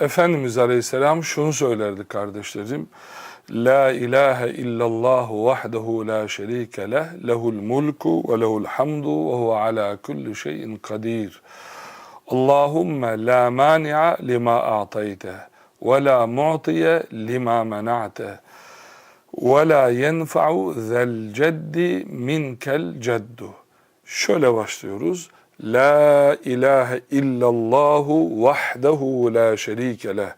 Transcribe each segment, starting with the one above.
Efendimiz Aleyhisselam şunu söylerdi kardeşlerim. La ilahe illallah vahdehu la şerike leh, lehul mulku ve lehul hamdu ve huve ala kulli şeyin kadir. Allahumme la mani'a lima a'tayte ve la mu'tiye lima mena'te ve la yenfa'u zel ceddi minkel ceddu. Şöyle başlıyoruz. La ilahe illallahu vahdehu la şerike leh.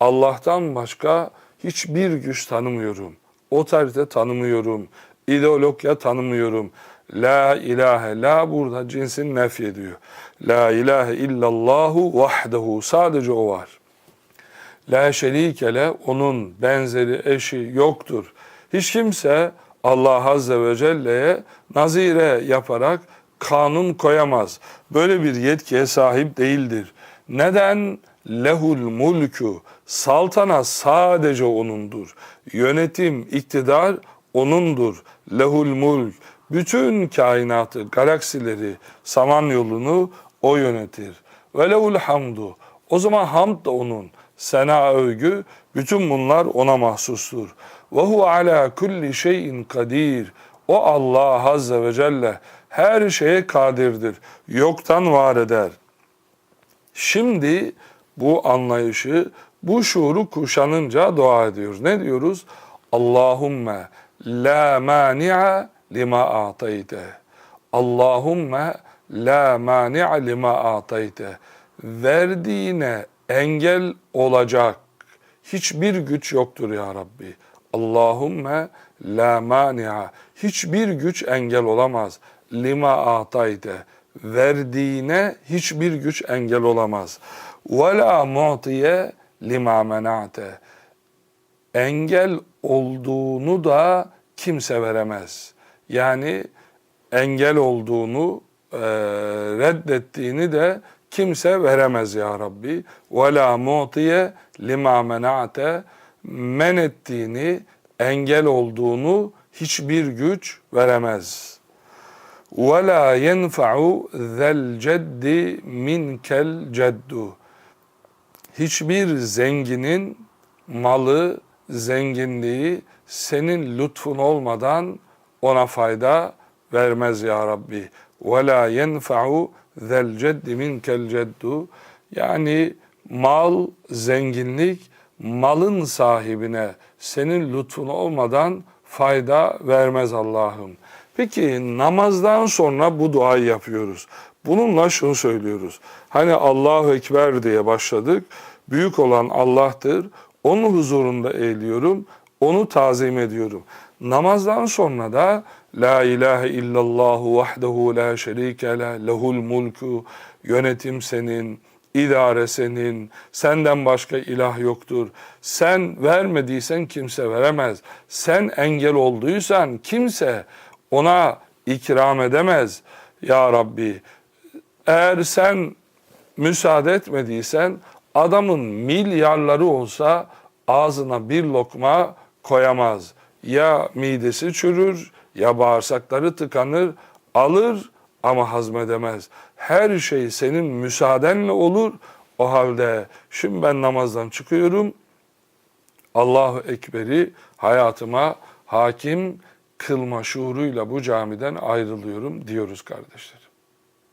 Allah'tan başka hiçbir güç tanımıyorum. Otorite tanımıyorum. İdeologya tanımıyorum. La ilahe la burada cinsin nefy ediyor. La ilahe illallahu vahdehu sadece o var. La şerikele onun benzeri eşi yoktur. Hiç kimse Allah Azze ve Celle'ye nazire yaparak kanun koyamaz. Böyle bir yetkiye sahip değildir. Neden? Lehul mulku. Saltana sadece O'nundur. Yönetim, iktidar O'nundur. Lehul mulk. Bütün kainatı, galaksileri, samanyolunu O yönetir. Ve lehul hamdu. O zaman hamd da O'nun. Sena övgü, bütün bunlar O'na mahsustur. Ve hu ala kulli şeyin kadir. O Allah Azze ve Celle her şeye kadirdir. Yoktan var eder. Şimdi bu anlayışı, bu şuuru kuşanınca dua ediyoruz. Ne diyoruz? Allahümme la mani'a lima a'tayte. Allahümme la mani'a lima a'tayte. Verdiğine engel olacak hiçbir güç yoktur ya Rabbi. Allahümme la mani'a. Hiçbir güç engel olamaz. Lima atayte. Verdiğine hiçbir güç engel olamaz. Ve la mu'tiye lima mena'te. Engel olduğunu da kimse veremez. Yani engel olduğunu e, reddettiğini de kimse veremez ya Rabbi. Ve la mu'tiye lima mena'te men ettiğini, engel olduğunu hiçbir güç veremez. Ve la yenfa'u zel ceddi minkel ceddu. Hiçbir zenginin malı, zenginliği senin lütfun olmadan ona fayda vermez ya Rabbi. La yenfa'u zel ceddi minkel ceddu. Yani mal, zenginlik malın sahibine senin lütfun olmadan fayda vermez Allah'ım. Peki namazdan sonra bu duayı yapıyoruz. Bununla şunu söylüyoruz. Hani Allahu Ekber diye başladık. Büyük olan Allah'tır. Onun huzurunda eğiliyorum. Onu tazim ediyorum. Namazdan sonra da La ilahe illallahu vahdehu la şerike le lehul mulku yönetim senin, idare senin, senden başka ilah yoktur. Sen vermediysen kimse veremez. Sen engel olduysan kimse ona ikram edemez. Ya Rabbi eğer sen müsaade etmediysen adamın milyarları olsa ağzına bir lokma koyamaz. Ya midesi çürür ya bağırsakları tıkanır alır ama hazmedemez. Her şey senin müsaadenle olur. O halde şimdi ben namazdan çıkıyorum. Allahu Ekber'i hayatıma hakim kılma şuuruyla bu camiden ayrılıyorum diyoruz kardeşler.